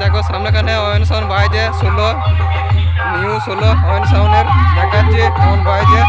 দেখো সামনেখানে অয়ন সাউন্ড বাইজে ষোলো নিউ ষোলো অয়ন সাউন্ডের দেখাচ্ছে কেমন বাইজে